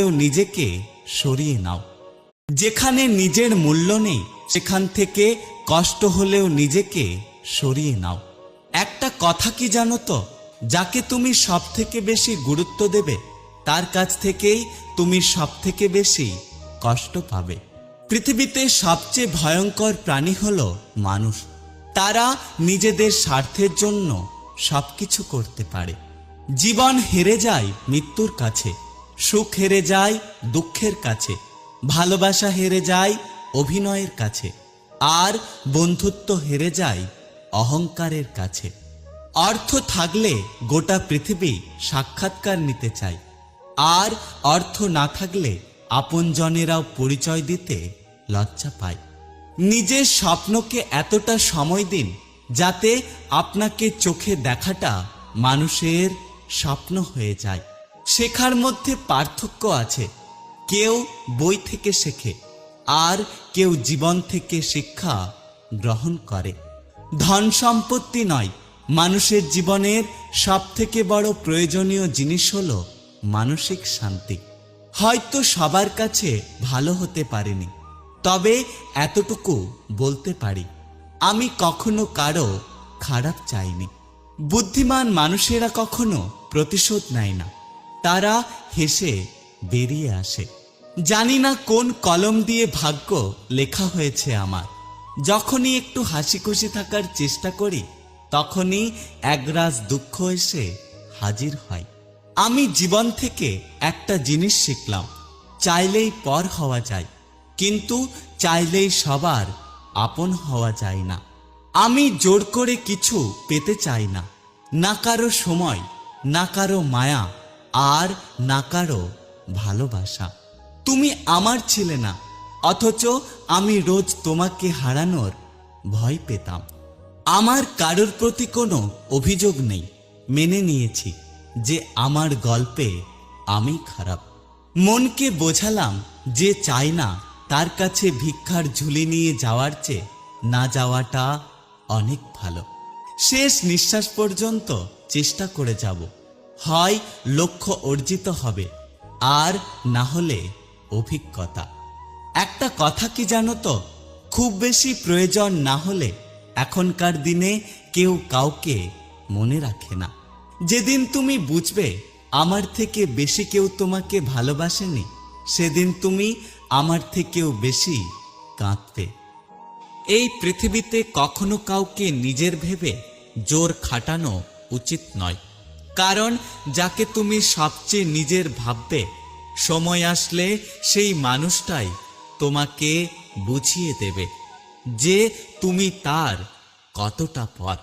নিজেকে সরিয়ে নাও। যেখানে নিজের মূল্য নেই, সেখান থেকে কষ্ট হলেও নিজেকে সরিয়ে নাও। একটা কথা কি জানো তো? যাকে তুমি সব থেকে বেশি গুরুত্ব দেবে, তার কাছ থেকেই তুমি সব থেকে বেশি কষ্ট পাবে। পৃথিবীতে সবচেয়ে ভয়ঙ্কর প্রাণী হলো মানুষ। তারা নিজেদের স্বার্থের জন্য সবকিছু করতে পারে। জীবন হেরে যায় মৃত্যুর কাছে। সুখ হেরে যায় দুঃখের কাছে, ভালোবাসা হেরে যায় অভিনয়ের কাছে, আর বন্ধুত্ব হেরে যায় অহংকারের কাছে। অর্থ থাকলে গোটা পৃথিবী সাক্ষাৎকার নিতে চায়, আর অর্থ না থাকলে আপনজনেরাও পরিচয় দিতে লজ্জা পায়। নিজের স্বপ্নকে এতটা সময় দিন যাতে আপনাকে চোখে দেখাটা মানুষের স্বপ্ন হয়ে যায়। শেখার মধ্যে পার্থক্য আছে। কেউ বই থেকে শেখে, আর কেউ জীবন থেকে শিক্ষা গ্রহণ করে। ধন সম্পত্তি নয়, মানুষের জীবনের সব থেকে বড় প্রয়োজনীয় জিনিস হল মানসিক শান্তি। হয়তো সবার কাছে ভালো হতে পারেনি, তবে এতটুকু বলতে পারি, আমি কখনো কারও খারাপ চাইনি। বুদ্ধিমান মানুষেরা কখনো প্রতিশোধ নেয় না। তারা হেসে বেরিয়ে আসে। জানি না কোন কলম দিয়ে ভাগ্য লেখা হয়েছে আমার। যখনই একটু হাসি খুশি থাকার চেষ্টা করি, তখনই একরাজ দুঃখ এসে হাজির হয়। আমি জীবন থেকে একটা জিনিস শিখলাম, চাইলেই পর হওয়া যায়, কিন্তু চাইলেই সবার আপন হওয়া যায় না। আমি জোর করে কিছু পেতে চাই না না কারও সময়, না কারও মায়া আর না কারও ভালোবাসা। তুমি আমার ছিলে না, অথচ আমি রোজ তোমাকে হারানোর ভয় পেতাম। আমার কারোর প্রতি কোনো অভিযোগ নেই, মেনে নিয়েছি যে আমার গল্পে আমি খারাপ। মনকে বোঝালাম যে চাই না তার কাছে ভিক্ষার ঝুলি নিয়ে যাওয়ার চেয়ে না যাওয়াটা অনেক ভালো। শেষ নিঃশ্বাস পর্যন্ত চেষ্টা করে যাব। হয় লক্ষ্য অর্জিত হবে, আর না হলে অভিজ্ঞতা। একটা কথা কি জানো তো? খুব বেশি প্রয়োজন না হলে এখনকার দিনে কেউ কাউকে মনে রাখে না। যেদিন তুমি বুঝবে আমার থেকে বেশি কেউ তোমাকে ভালোবাসেনি, সেদিন তুমি আমার থেকেও বেশি কাঁদতে এই পৃথিবীতে কখনো কাউকে নিজের ভেবে জোর খাটানো উচিত নয়। কারণ যাকে তুমি সবচেয়ে নিজের ভাববে, সময় আসলে সেই মানুষটাই তোমাকে বুঝিয়ে দেবে যে তুমি তার কতটা পথ।